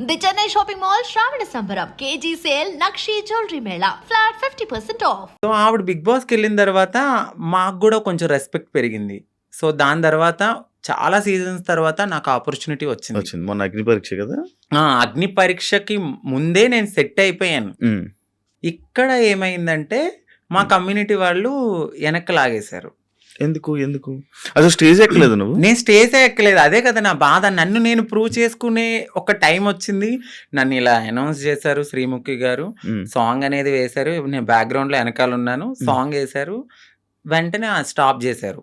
The Chennai shopping mall శ్రావణ సంబరం KG sale నక్షి jewellery Mela flat fifty percent off so ఆవిడ big బాస్కి వెళ్ళిన తర్వాత మాకు కూడా కొంచెం రెస్పెక్ట్ పెరిగింది. సో దాని తర్వాత చాలా సీజన్స్ తర్వాత నాకు ఆపర్చునిటీ వచ్చింది. వచ్చింది. మొన్న అగ్ని పరీక్ష కదా? ఆ, అగ్ని పరీక్షకి ముందే నేను సెట్ అయిపోయాను. ఇక్కడ ఏమైందంటే మా కమ్యూనిటీ వాళ్ళు వెనక్కి లాగేశారు. ఎందుకు ఎందుకు? అసలు స్టేజ్ ఎక్కలేదు నువ్వు? నేను స్టేజ్ ఎక్కలేదు. అదే కదా నా బాధ. నన్ను నేను ప్రూవ్ చేసుకునే ఒక టైం వచ్చింది. నన్ను ఇలా అనౌన్స్ చేశారు శ్రీముఖి గారు. సాంగ్ అనేది వేశారు. నేను బ్యాక్గ్రౌండ్లో వెనకాల ఉన్నాను. సాంగ్ వేశారు. వెంటనే స్టాప్ చేశారు.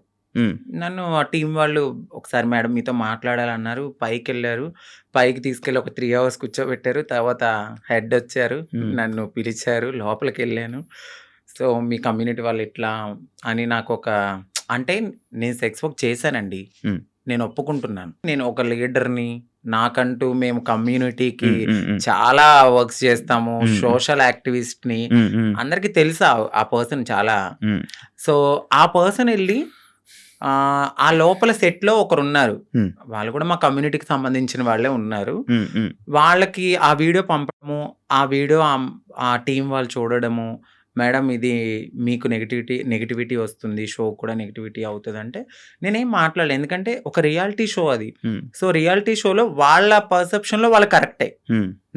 నన్ను ఆ టీం వాళ్ళు ఒకసారి మేడం మీతో మాట్లాడాలన్నారు. పైకి వెళ్ళారు. పైకి తీసుకెళ్ళి ఒక త్రీ అవర్స్ కూర్చోబెట్టారు. తర్వాత హెడ్ వచ్చారు. నన్ను పిలిచారు. లోపలికి వెళ్ళాను. సో మీ కమ్యూనిటీ వాళ్ళు ఇట్లా అని నాకు ఒక అంటే నేను సెక్స్ వర్క్ చేశానండి. నేను ఒప్పుకుంటున్నాను నేను ఒక లీడర్ని నాకంటూ మేము కమ్యూనిటీకి. చాలా వర్క్స్ చేస్తాము. సోషల్ యాక్టివిస్ట్ని ఉమ్, ఉమ్, అందరికీ తెలుసా ఆ పర్సన్ చాలా. సో ఆ పర్సన్ వెళ్ళి ఆ, లోపల సెట్లో ఒకరు ఉన్నారు. వాళ్ళు కూడా మా కమ్యూనిటీకి సంబంధించిన వాళ్ళే ఉన్నారు. వాళ్ళకి ఆ వీడియో పంపడము ఆ వీడియో ఆ టీం వాళ్ళు చూడడము మేడం ఇది మీకు నెగిటివిటీ నెగిటివిటీ వస్తుంది షో కూడా నెగిటివిటీ అవుతుంది అంటే నేనేం మాట్లాడలేదు ఎందుకంటే ఒక రియాలిటీ షో అది. సో రియాలిటీ షోలో వాళ్ళ పర్సెప్షన్లో వాళ్ళు కరెక్టే.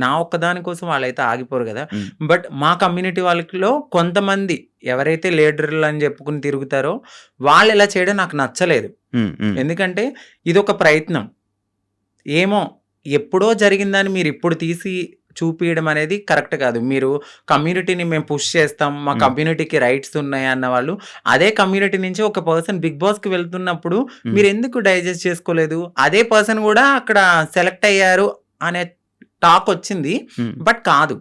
నా ఒక్కదాని కోసం వాళ్ళైతే ఆగిపోరు కదా. బట్ మా కమ్యూనిటీ వాళ్ళలో కొంతమంది ఎవరైతే లీడర్లు అని చెప్పుకుని తిరుగుతారో వాళ్ళు ఇలా చేయడం నాకు నచ్చలేదు. ఎందుకంటే ఇది ఒక ప్రయత్నం. ఏమో ఎప్పుడో జరిగిందని మీరు ఇప్పుడు తీసి చూపించడం అనేది కరెక్ట్ కాదు మీరు కమ్యూనిటీని మేము పుష్ చేస్తాం మా. కమ్యూనిటీకి రైట్స్ ఉన్నాయి అన్న వాళ్ళు అదే కమ్యూనిటీ నుంచి ఒక పర్సన్ బిగ్ బాస్కి వెళ్తున్నప్పుడు. మీరు ఎందుకు డైజెస్ట్ చేసుకోలేదు అదే పర్సన్ కూడా అక్కడ సెలెక్ట్ అయ్యారు అనే టాక్ వచ్చింది బట్ కాదు.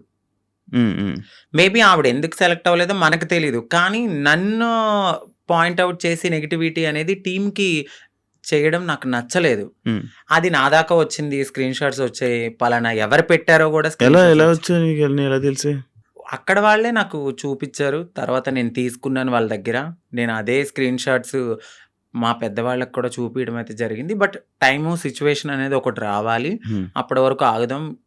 మేబీ ఆవిడ ఎందుకు సెలెక్ట్ అవ్వలేదో మనకు తెలియదు కానీ నన్ను పాయింట్అవుట్ చేసి నెగిటివిటీ అనేది టీంకి చేయడం నాకు నచ్చలేదు. అది నా దాకా వచ్చింది స్క్రీన్ షాట్స్ వచ్చాయి పలానా ఎవరు పెట్టారో కూడా ఎలా ఎలా వచ్చాయి. ఎలా తెలిసి అక్కడ వాళ్ళే నాకు చూపించారు. తర్వాత నేను తీసుకున్నాను వాళ్ళ దగ్గర. నేను అదే స్క్రీన్ షాట్స్ మా పెద్దవాళ్ళకి కూడా చూపించడం అయితే జరిగింది. బట్ టైము సిచ్యువేషన్ అనేది ఒకటి రావాలి. అప్పటి వరకు ఆగుదాం.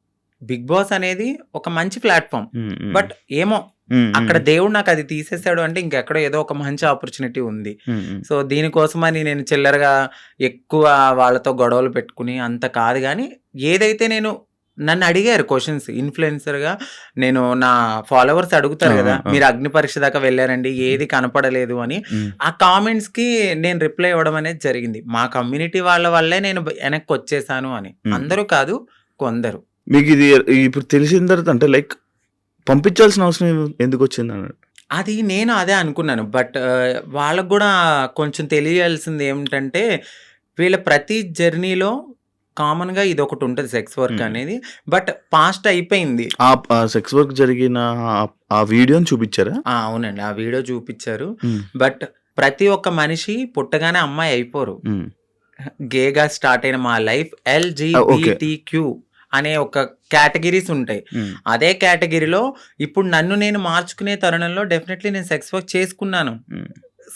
బిగ్ బాస్ అనేది ఒక మంచి ప్లాట్ఫామ్. బట్ ఏమో. అక్కడ దేవుడు నాకు అది తీసేసాడు అంటే ఇంకెక్కడో ఏదో ఒక మంచి ఆపర్చునిటీ ఉంది. సో దీనికోసమని నేను చిల్లరగా ఎక్కువ వాళ్ళతో గొడవలు పెట్టుకుని అంత కాదు కానీ ఏదైతే నేను నన్ను అడిగారు క్వశ్చన్స్ ఇన్ఫ్లుయెన్సర్గా నేను నా ఫాలోవర్స్ అడుగుతారు కదా. మీరు అగ్ని పరీక్ష దాకా వెళ్ళారండి ఏది కనపడలేదు అని ఆ కామెంట్స్కి నేను రిప్లై ఇవ్వడం అనేది జరిగింది మా కమ్యూనిటీ వాళ్ళ వల్లే నేను వెనక్కి వచ్చేసాను అని. అందరూ కాదు కొందరు మీకు ఇది ఇప్పుడు తెలిసిన తర్వాత అంటే లైక్ పంపించాల్సిన అవసరం ఎందుకు వచ్చింది అన్నాడు. అది నేను అదే అనుకున్నాను బట్ వాళ్ళకు కూడా కొంచెం తెలియాల్సింది ఏమిటంటే వీళ్ళ ప్రతి జర్నీలో కామన్గా ఇది ఒకటి ఉంటుంది సెక్స్ వర్క్. అనేది. బట్ పాస్ట్ అయిపోయింది. ఆ సెక్స్ వర్క్ జరిగిన ఆ- వీడియోని చూపించారా? అవునండి ఆ వీడియో చూపించారు. బట్ ప్రతి ఒక్క మనిషి పుట్టగానే అమ్మాయి అయిపోరు. గేగా స్టార్ట్ అయిన మా లైఫ్ ఎల్జిబిటిక్యూ. అనే ఒక కేటగిరీస్ ఉంటాయి. అదే కేటగిరీలో ఇప్పుడు నన్ను నేను మార్చుకునే తరుణంలో డెఫినెట్లీ నేను సెక్స్ వర్క్ చేసుకున్నాను.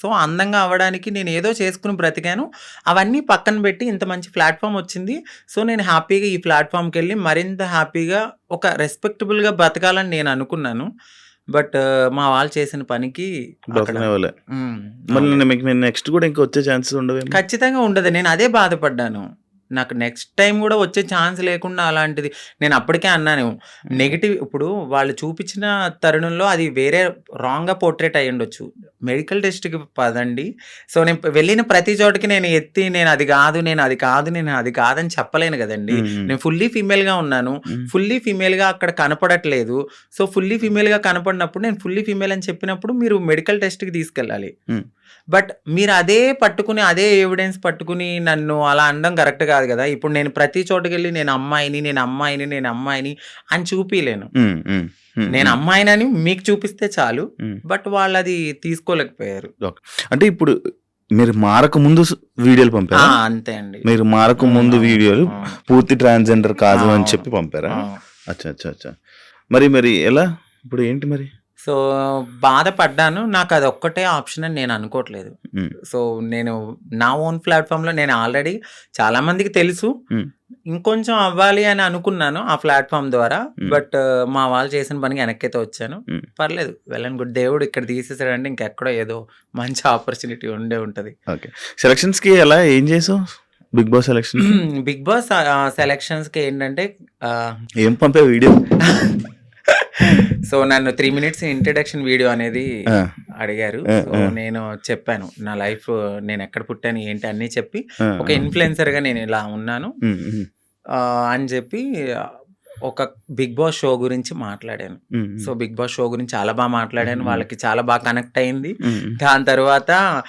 సో అందంగా అవ్వడానికి నేను ఏదో చేసుకుని బ్రతికాను. అవన్నీ పక్కన పెట్టి ఇంత మంచి ప్లాట్ఫామ్ వచ్చింది. సో నేను హ్యాపీగా ఈ ప్లాట్ఫామ్కి వెళ్ళి మరింత హ్యాపీగా ఒక రెస్పెక్టబుల్గా బ్రతకాలని నేను అనుకున్నాను. బట్ మా వాళ్ళు చేసిన పనికి నెక్స్ట్ కూడా ఇంకా వచ్చే ఛాన్సెస్ ఉండవేమో. ఖచ్చితంగా ఉండదు. నేను అదే బాధపడ్డాను. నాకు నెక్స్ట్ టైం కూడా వచ్చే ఛాన్స్ లేకుండా అలాంటిది. నేను అప్పటికే అన్నాను. నెగిటివ్ ఇప్పుడు వాళ్ళు చూపించిన తరుణంలో అది వేరే రాంగ్గా పోర్ట్రేట్ అయ్యి ఉండొచ్చు. మెడికల్ టెస్ట్కి పదండి. సో నేను వెళ్ళిన ప్రతి చోటకి నేను ఎత్తి నేను అది కాదు నేను అది కాదు నేను అది కాదని చెప్పలేను కదండి. నేను ఫుల్లీ ఫీమేల్గా ఉన్నాను. ఫుల్లీ ఫీమేల్గా అక్కడ కనపడట్లేదు. సో ఫుల్లీ ఫీమేల్గా కనపడినప్పుడు నేను ఫుల్లీ ఫీమేల్ అని చెప్పినప్పుడు మీరు మెడికల్ టెస్ట్కి తీసుకెళ్ళాలి. బట్ మీరు అదే పట్టుకుని అదే ఎవిడెన్స్ పట్టుకుని నన్ను అలా అనడం కరెక్ట్ కాదు కదా. ఇప్పుడు నేను ప్రతి చోటుకి వెళ్ళి నేను అమ్మాయిని నేను అమ్మాయిని నేను అమ్మాయిని అని చూపిలేను నేను అమ్మాయినని మీకు చూపిస్తే చాలు. బట్ వాళ్ళు అది తీసుకోలేకపోయారు అంటే ఇప్పుడు మీరు మారక ముందు వీడియోలు పంపారా? అంతే అండి. మీరు మారక ముందు వీడియోలు పూర్తి ట్రాన్స్జెండర్ కాదు అని చెప్పి పంపారా. అచ్చా అచ్చా అచ్చా. మరి మరి ఎలా? ఇప్పుడు ఏంటి మరి? సో బాధపడ్డాను. నాకు అది ఒక్కటే ఆప్షన్ అని నేను అనుకోవట్లేదు. సో నేను నా ఓన్ ప్లాట్ఫామ్లో నేను ఆల్రెడీ చాలా మందికి తెలుసు. ఇంకొంచెం అవ్వాలి అని అనుకున్నాను ఆ ప్లాట్ఫామ్ ద్వారా. బట్ మా వాళ్ళు చేసిన పనికి వెనక్కైతే వచ్చాను. పర్లేదు. వెళ్ళని గుడ్. దేవుడు ఇక్కడ తీసేసాడంటే ఇంకెక్కడో ఏదో మంచి ఆపర్చునిటీ ఉండే ఉంటది. ఓకే. సెలక్షన్స్కి ఎలా ఏం చేసావు? Big boss selection? Big boss సెలక్షన్స్కి ఏంటంటే ఏం పంపే వీడియో? సో నన్ను త్రీ మినిట్స్ ఇంట్రడక్షన్ వీడియో అనేది. అడిగారు. నేను చెప్పాను నా లైఫ్ నేను ఎక్కడ పుట్టాను ఏంటి అన్నీ చెప్పి ఒక ఇన్ఫ్లుయెన్సర్గా నేను ఇలా ఉన్నాను అని చెప్పి ఒక బిగ్ బాస్ షో గురించి మాట్లాడాను. సో బిగ్ బాస్ షో గురించి చాలా బాగా మాట్లాడాను. వాళ్ళకి చాలా బాగా కనెక్ట్ అయింది. దాని తర్వాత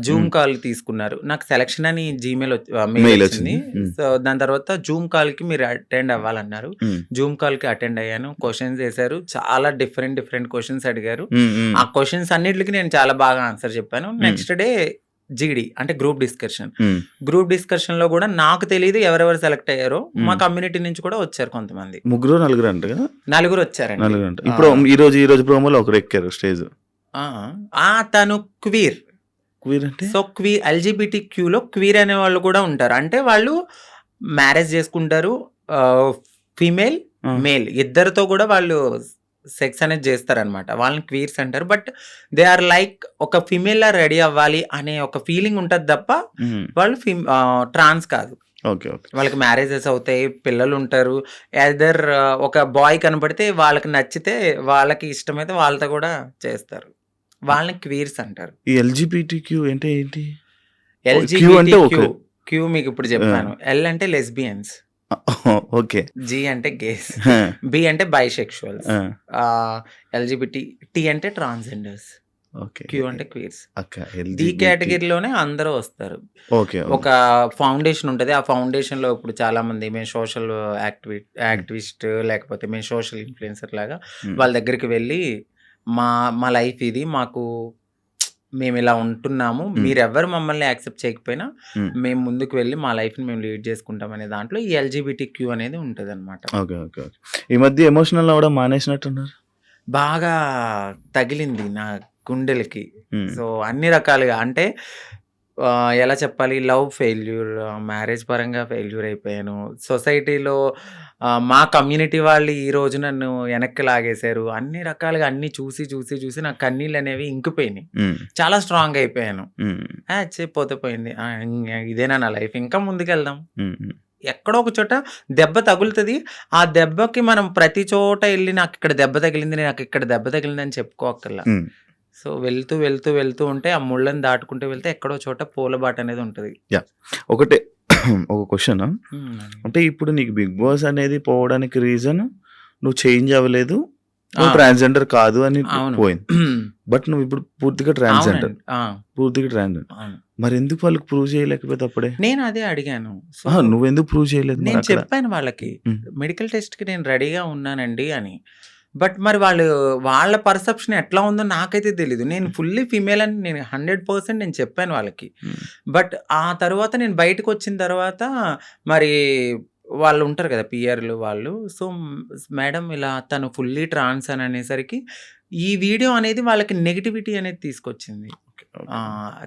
జూమ్. కాల్ తీసుకున్నారు. నాకు సెలక్షన్ అని జీమెయిల్ మెయిల్ వచ్చింది. సో దాని తర్వాత జూమ్ కాల్కి మీరు అటెండ్ అవ్వాలన్నారు. జూమ్ కాల్కి అటెండ్ అయ్యాను. క్వశ్చన్స్ వేశారు చాలా డిఫరెంట్ డిఫరెంట్ క్వశ్చన్స్ అడిగారు. ఆ క్వశ్చన్స్ అన్నిటికి నేను చాలా బాగా ఆన్సర్ చెప్పాను. నెక్స్ట్ డే జీడి అంటే గ్రూప్ డిస్కషన్ గ్రూప్ డిస్కషన్లో కూడా నాకు తెలియదు ఎవరెవరు సెలెక్ట్ అయ్యారో. మా మ్మ్. కమ్యూనిటీ నుంచి కూడా వచ్చారు కొంతమంది. ముగ్గురు నలుగురు అంట నలుగురు వచ్చారండి. నలుగురు ఇప్పుడు ఈ రోజు ఈ రోజు ప్రోమోలో ఒకరు ఎక్కారు స్టేజ్. ఆ, తను క్వీర్ క్వీర్ అంటే? సో క్వీర్ ఎల్జిబిటి క్యూలో క్వీర్ అనే వాళ్ళు కూడా ఉంటారు. అంటే వాళ్ళు మ్యారేజ్ చేసుకుంటారు ఫీమేల్. మేల్ ఇద్దరితో కూడా వాళ్ళు సెక్స్ అనేది చేస్తారనమాట వాళ్ళని క్వీర్స్ అంటారు. బట్ దే ఆర్ లైక్ ఒక ఫిమేల్ లా రెడీ అవ్వాలి అనే ఒక ఫీలింగ్ ఉంటుంది తప్ప. వాళ్ళు ట్రాన్స్ కాదు. Okay okay. వాళ్ళకి మ్యారేజెస్ అవుతాయి పిల్లలు ఉంటారు. ఎదర్ ఒక బాయ్ కనపడితే వాళ్ళకి నచ్చితే వాళ్ళకి ఇష్టమైతే వాళ్ళతో కూడా చేస్తారు. వాళ్ళని క్వీర్స్ అంటారు. ఈ ఎల్జిబిటి క్యూ అంటే ఏంటి? ఎల్జిబిటి. క్యూ మీకు ఇప్పుడు చెప్పాను. ఎల్ అంటే లెస్బియన్స్. ఓకే. జి అంటే గేస్. బి అంటే బైసెక్షువల్స్ ఎల్జిబిటి టి అంటే ట్రాన్స్జెండర్స్ ఓకే. క్యూ అంటే క్వీర్స్ LGBT. కేటగిరీలోనే అందరూ వస్తారు. ఓకే ఒక ఫౌండేషన్ ఉంటుంది. ఆ ఫౌండేషన్లో ఇప్పుడు చాలా మంది మేము సోషల్ యాక్టివి యాక్టివిస్ట్ లేకపోతే మేము సోషల్ ఇన్ఫ్లుయెన్సర్ లాగా. వాళ్ళ దగ్గరికి వెళ్ళి మా మా లైఫ్ ఇది. మాకు మేము ఇలా ఉంటున్నాము మ్మ్. మీరు ఎవరు మమ్మల్ని యాక్సెప్ట్ చేయకపోయినా మ్మ్. ముందుకు వెళ్ళి మా లైఫ్ని మేము లీడ్ చేసుకుంటాం అనే దాంట్లో ఈ ఎల్జిబిటి క్యూ అనేది ఉంటుంది అనమాట ఓకే ఓకే ఓకే ఈ మధ్య ఎమోషనల్ అవ్వడం మానేసినట్టున్నారు బాగా తగిలింది నా గుండెలకి. సో అన్ని రకాలుగా అంటే ఎలా చెప్పాలి? లవ్ ఫెయిల్యూర్ మ్యారేజ్ పరంగా ఫెయిల్యూర్ అయిపోయాను. సొసైటీలో మా కమ్యూనిటీ వాళ్ళు ఈ రోజు నన్ను వెనక్కి లాగేశారు. అన్ని రకాలుగా అన్ని చూసి చూసి చూసి నా కన్నీళ్ళు అనేవి ఇంకిపోయినాయి. చాలా స్ట్రాంగ్ అయిపోయాను. మ్మ్. ఆ, ఛే, పోతే పోయింది. ఇదేనా నా లైఫ్? ఇంకా ముందుకెళ్దాం. ఎక్కడో ఒక చోట దెబ్బ తగులుతుంది. ఆ దెబ్బకి మనం ప్రతి చోట వెళ్ళి నాకు ఇక్కడ దెబ్బ తగిలింది నాకు ఇక్కడ దెబ్బ తగిలింది అని చెప్పుకోకర్లా మ్మ్. సో వెళ్తూ వెళ్తూ వెళ్తూ ఉంటే ఆ ముళ్ళని దాటుకుంటూ వెళ్తే ఎక్కడో చోట పూలబాట అనేది ఉంటుంది. ఒకటే ఒక క్వశ్చన్. అంటే ఇప్పుడు నీకు బిగ్ బాస్ అనేది పోవడానికి రీజన్ నువ్వు చేంజ్ అవ్వలేదు నువ్వు. ట్రాన్స్జెండర్ కాదు అని. పోయింది. బట్ నువ్వు ఇప్పుడు పూర్తిగా ట్రాన్స్జెండర్ పూర్తిగా ట్రాన్స్జెండర్. మరి ఎందుకు వాళ్ళకి ప్రూవ్ చేయలేకపోతే అప్పుడే? నేను అదే అడిగాను. నువ్వు ఎందుకు ప్రూవ్ చేయలేదు నేను చెప్పాను వాళ్ళకి. మెడికల్ టెస్ట్కి నేను రెడీగా ఉన్నానండి అని. బట్ మరి వాళ్ళు వాళ్ళ పర్సెప్షన్ ఎట్లా ఉందో నాకైతే తెలీదు. నేను ఫుల్లీ ఫీమేల్ అని నేను హండ్రెడ్ పర్సెంట్ నేను చెప్పాను వాళ్ళకి. మ్మ్. బట్ ఆ తర్వాత నేను బయటకు వచ్చిన తర్వాత మరి వాళ్ళు ఉంటారు కదా పిఆర్లు వాళ్ళు. సో మేడం ఇలా తను ఫుల్లీ ట్రాన్స్ అని అనేసరికి ఈ వీడియో అనేది వాళ్ళకి నెగిటివిటీ అనేది తీసుకొచ్చింది.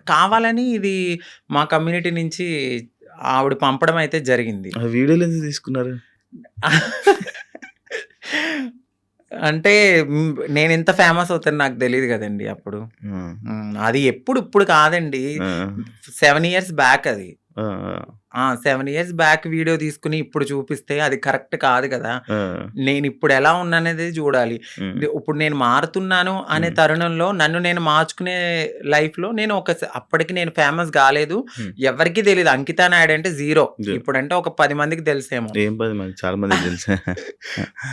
కావాలని ఇది మా కమ్యూనిటీ నుంచి ఆవిడ పంపడం అయితే జరిగింది. వీడియోలు ఎందుకు తీసుకున్నారు? అంటే నేను ఇంత ఫేమస్ అవుతాను నాకు తెలియదు కదండి అప్పుడు. అది ఎప్పుడు ఇప్పుడు కాదండి. సెవెన్ ఇయర్స్ బ్యాక్ అది. సెవెన్ ఇయర్స్ బ్యాక్ వీడియో తీసుకుని ఇప్పుడు చూపిస్తే అది కరెక్ట్ కాదు కదా. నేను ఇప్పుడు ఎలా ఉన్నాననేది చూడాలి. ఇప్పుడు నేను మారుతున్నాను అనే. తరుణంలో నన్ను నేను మార్చుకునే లైఫ్లో నేను ఒక అప్పటికి నేను ఫేమస్ కాలేదు. ఎవరికి తెలియదు అంకితా నాయుడు అంటే జీరో. ఇప్పుడంటే ఒక పది మందికి తెలిసేమో. ఏం పది మంది? చాలా మంది తెలుసు.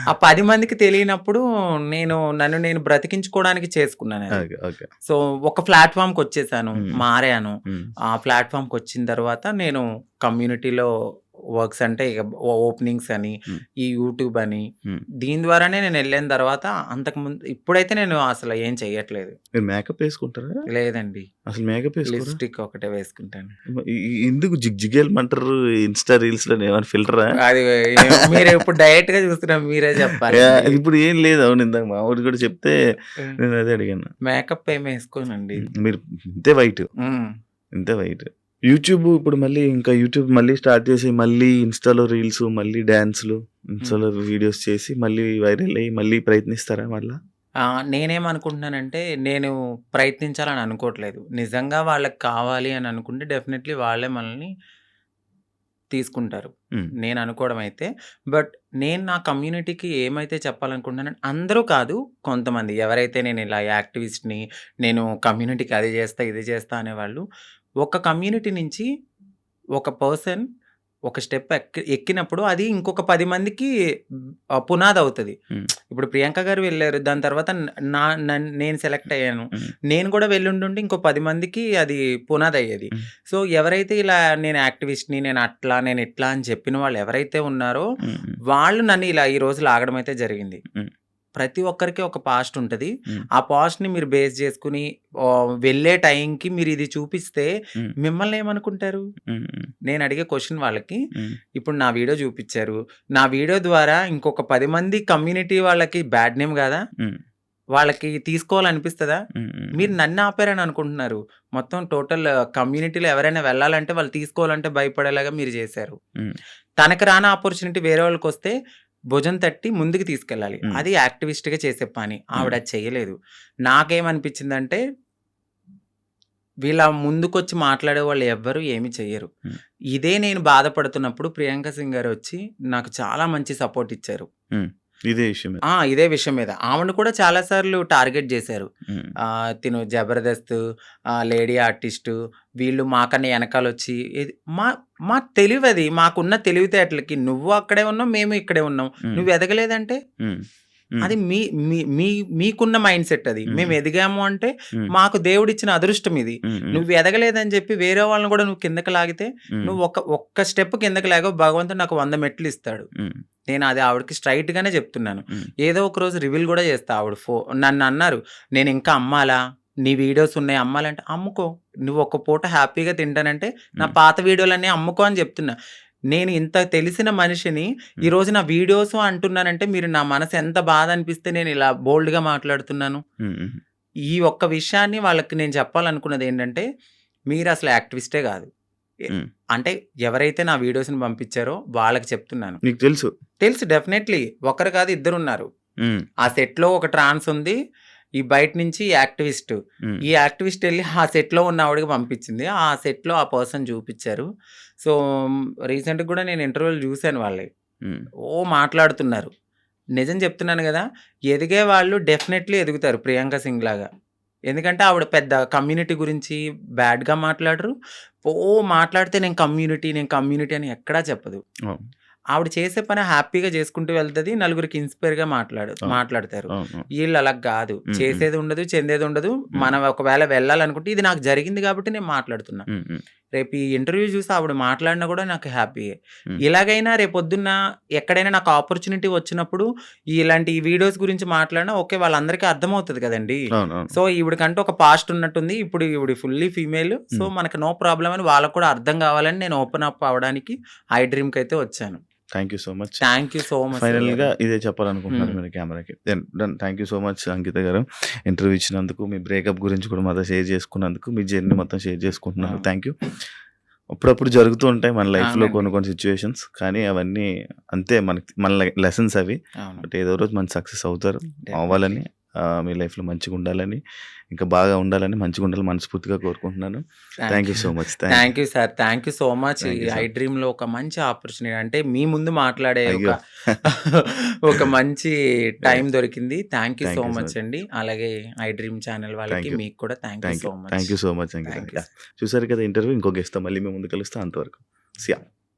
ఆ పది మందికి తెలియనప్పుడు నేను నన్ను నేను బ్రతికించుకోవడానికి చేసుకున్నాను సో ఒక ప్లాట్ఫామ్కి వచ్చేసాను. మారాను. ఆ ప్లాట్ఫామ్కి వచ్చిన తర్వాత నేను కమ్యూనిటీలో వర్క్స్ అంటే ఇక ఓపెనింగ్స్ అని. ఈ యూట్యూబ్ అని. దీని ద్వారానే నేను వెళ్ళిన తర్వాత అంతకుముందు ఇప్పుడైతే నేను అసలు ఏం చెయ్యట్లేదు. మీరు మేకప్ వేసుకుంటారా? లేదండి. అసలు మేకప్ లిప్స్టిక్ ఒకటే వేసుకుంటాను. ఎందుకు జిగ్ జిగేల్మంటారు ఇన్స్టా రీల్స్లో ఏమైనా ఫిల్టరా? అది మీరు ఇప్పుడు డైరెక్ట్గా చూస్తున్నారు మీరే చెప్పాలి. ఇప్పుడు ఏం లేదు అవును ఇందాక మా ఊరు కూడా చెప్తే నేను అదే అడిగాను. మేకప్ ఏమి వేసుకోనండి. మీరు ఇంతే వైట్. ఇంతే వైట్. యూట్యూబ్ ఇప్పుడు మళ్ళీ ఇంకా యూట్యూబ్ మళ్ళీ స్టార్ట్ చేసి మళ్ళీ ఇన్‌స్టాలో రీల్స్, మళ్ళీ డాన్స్‌లు, ఇన్‌స్టాలో వీడియోస్ చేసి మళ్ళీ వైరల్ అయ్యి మళ్ళీ ప్రయత్నిస్తారా మళ్ళా? నేనేమనుకుంటున్నానంటే నేను ప్రయత్నించాలని అనుకోవట్లేదు. నిజంగా వాళ్ళకి కావాలి అని అనుకుంటే డెఫినెట్‌లీ వాళ్ళే మనల్ని తీసుకుంటారు. హ్మ్. నేను అనుకోవడం అయితే. బట్ నేను నా కమ్యూనిటీకి ఏమైతే చెప్పాలనుకుంటున్నానంటే అందరూ కాదు కొంతమంది ఎవరైతే నేను ఇలా యాక్టివిస్ట్‌ని, నేను కమ్యూనిటీకి అది చేస్తా, ఇది చేస్తా అనేవాళ్ళు ఒక కమ్యూనిటీ నుంచి ఒక పర్సన్ ఒక స్టెప్ ఎక్కి ఎక్కినప్పుడు అది ఇంకొక 10 మందికి ఆహ్, పునాదవుతది. హ్మ్. ఇప్పుడు ప్రియాంక గారు వెళ్ళారు. దాని తర్వాత నా నన్ నేను సెలెక్ట్ అయ్యాను. నేను కూడా వెళ్ళుండుంటే ఇంకో 10 మందికి అది పునాదయ్యేది. హ్మ్. సో ఎవరైతే ఇలా నేను యాక్టివిస్ట్‌ని, నేను అట్లా, నేను ఇట్లా అని చెప్పిన వాళ్ళు ఎవరైతే ఉన్నారో. వాళ్ళు నన్ను ఇలా ఈ రోజు లాగడం అయితే జరిగింది. ప్రతి ఒక్కరికి ఒక పాస్ట్ ఉంటది. ఆ పాస్ట్‌ని మీరు బేస్ చేసుకొని వెళ్ళే టైంకి మీరు ఇది చూపిస్తే. మిమ్మల్ని ఏమనుకుంటారు? నేను అడిగే క్వెషన్ వాళ్ళకి. ఇప్పుడు నా వీడియో చూపిచ్చారు. నా వీడియో ద్వారా ఇంకొక 10 మంది కమ్యూనిటీ వాళ్ళకి బ్యాడ్ నేమ్ కాదా? వాళ్ళకి తీసుకోవాలనిపిస్తదా? మీరు నన్ను ఆపారని అనుకుంటున్నారు. మొత్తం టోటల్ కమ్యూనిటీలో ఎవరైనా వెళ్ళాలంటే వాళ్ళు తీసుకోవాలంటే భయపడేలాగా మీరు చేశారు. తనకు రాని ఆపర్చునిటీ వేరే వాళ్ళకొస్తే భుజం తట్టి ముందుకు తీసుకెళ్ళాలి. అది యాక్టివిస్ట్‌గా చేసే పని. ఆవిడ చేయలేదు. నాకేమనిపించిందంటే వీళ్ళ ముందుకొచ్చి మాట్లాడే వాళ్ళు ఎవ్వరు ఏమి చెయ్యరు. ఇదే నేను బాధపడుతున్నప్పుడు ప్రియాంక సింగ్ గారొచ్చి నాకు చాలా మంచి సపోర్ట్ ఇచ్చారు. ఇదే విషయమే. ఆ! ఇదే విషయం మీద. ఆవిడని కూడా చాలా సార్లు టార్గెట్ చేశారు. తిను 'జబర్దస్త్' లేడీ ఆర్టిస్టు వీళ్ళు మాకన్నా ఎనకాలొచ్చి ఇది మా మా తెలివది. మాకున్న తెలివితేటలకి నువ్వు అక్కడే ఉన్నావు. మేము ఇక్కడే ఉన్నాం. నువ్వు ఎదగలేదంటే. అది మీ మీ మీకున్న మైండ్‌సెట్ అది. హ్మ్. మేము ఎదిగాము అంటే. మాకు దేవుడిచ్చిన అదృష్టం ఇది. నువ్వు ఎదగలేదని చెప్పి వేరే వాళ్ళని కూడా నువ్వు కిందకి లాగితే. నువ్వు ఒక్క ఒక్క స్టెప్ కిందకి లాగావు భగవంతుడు నాకు 100 మెట్లు ఇస్తాడు. నేను అది ఆవిడకి స్ట్రెయిట్‌గానే చెప్తున్నాను. హ్మ్. ఏదో ఒక రోజు రివీల్ కూడా చేస్తా ఆవిడ ఫో నన్నన్నారు. నేను ఇంకా అమ్మాలా? నీ వీడియోస్ ఉన్నాయి అమ్మాలంటే అమ్ముకో. నువ్వు ఒక పూట హ్యాపీగా తింటానంటే నా. పాత వీడియోలన్నీ అమ్ముకో అని చెప్తున్నా. నేను ఇంత తెలిసిన మనిషిని. ఈరోజు నా వీడియోసు అంటున్నానంటే మీరు నా మనసు ఎంత బాధ అనిపిస్తే నేను ఇలా బోల్డ్‌గా మాట్లాడుతున్నాను. ఈ ఒక్క విషయాన్ని వాళ్ళకి నేను చెప్పాలనుకున్నది ఏంటంటే మీరసలు యాక్టివిస్టే కాదు. అంటే ఎవరైతే నా వీడియోస్‌ని పంపించారో వాళ్ళకి చెప్తున్నాను. నీకు తెలుసు. తెలుసు డెఫినెట్‌లీ. ఒకరు కాదు ఇద్దరున్నారు. హ్మ్. ఆ సెట్‌లో ఒక ట్రాన్స్ ఉంది. ఈ బయట నుంచి యాక్టివిస్ట్. ఈ యాక్టివిస్ట్ ఎళ్ళి ఆ సెట్‌లో ఉన్న ఆవిడకి పంపించింది. ఆ సెట్‌లో ఆ పర్సన్ చూపిచ్చారు. సో, రీసెంట్‌గా కూడా నేను ఇంటర్వ్యూలు చూసాను వాళ్ళయి. హ్మ్. ఓ మాట్లాడుతున్నారు. నిజం చెప్తున్నాను గదా! ఎదిగే వాళ్ళు డెఫినెట్‌లీ ఎదుగుతారు ప్రియాంక సింగ్ లాగా. ఎందుకంటే ఆవిడ పెద్ద కమ్యూనిటీ గురించి బ్యాడ్‌గా మాట్లాడరు. ఓ మాట్లాడితే నేను కమ్యూనిటీ, నేను కమ్యూనిటీ అని ఎక్కడా చెప్పదు. ఆవిడ చేసే పని హ్యాపీగా చేసుకుంటూ వెళ్తది. నలుగురికి ఇన్‌స్పైర్‌గా మాట్లాడు. మాట్లాడతారు. ఈళ్ళు అలా. హ్మ్. చేసేది ఉండదు, చెందేది ఉండదు. మనం ఒకవేళ వెళ్ళాలనుకుంటే ఇది నాకు జరిగింది కాబట్టి నేను మాట్లాడుతున్నా. రేపు ఈ ఇంటర్వ్యూ చూసి ఆవిడ మాట్లాడినా కూడా నాకు హ్యాపీయే. హ్మ్. ఇలాగైనా రేపొద్దున్న ఎక్కడైనా నాకు ఆపర్చునిటీ వచ్చినప్పుడు ఇలాంటి ఈ వీడియోస్ గురించి మాట్లాడినా ఓకే. వాళ్ళందరికీ అర్థమవుతది కదండీ! సో, ఈవిడకంటూ ఒక పాస్ట్ ఉన్నట్టుంది. ఇప్పుడు ఈవిడ ఫుల్లీ ఫీమేల్. సో. మనకి నో ప్రాబ్లమ్ అని వాళ్ళకి కూడా అర్థం కావాలని నేను ఓపెన్ అప్ అవ్వడానికి ఐ డ్రీమ్‌కైతే వచ్చాను. Thank you so much. Thank you so much ఫైనల్‌గా గారు. ఇదే చెప్పాలనుకుంటున్నారు హ్మ్. మీరు కెమెరాకి. Then done. Thank you so much Ankita గారు. ఇంటర్వ్యూ ఇచ్చినందుకు, మీ బ్రేకప్ గురించి కూడా మాతో షేర్ చేసుకున్నందుకు, మీ జర్నీ మొత్తం షేర్ చేసుకుంటున్నారు. ఆ! Thank you. అప్పుడప్పుడు జరుగుతూ ఉంటాయి మన లైఫ్‌లో. కొన్ని కొన్ని సిట్యుయేషన్స్. కానీ అవన్నీ అంతే మనకి మన లెసన్స్ అవి. బట్ ఏదో రోజు మంచి సక్సెస్ అవుతారు. అవ్వాలని మీ లైఫ్‌లో మంచిగా ఉండాలని, ఇంకా బాగా ఉండాలని, మంచిగా ఉండాలని మనస్ఫూర్తిగా కోరుకుంటున్నాను. Thank you. So much. Thank you. Sir. Thank you so much. I. డ్రీమ్‌లో ఒక మంచి ఆపర్చునిటీ అంటే మీ ముందు మాట్లాడే ఒక మంచి టైం. దొరికింది. Thank you so much. అండి. అలాగే ఐ డ్రీమ్ ఛానల్ వాళ్ళకి. మీకు కూడా thank you so. Much. Thank you so much! చూసారు కదా ఇంటర్వ్యూ. ఇంకో గెస్ట్‌తో మళ్ళీ మేము ముందు కలుస్తాం. అంతవరకు. See ya.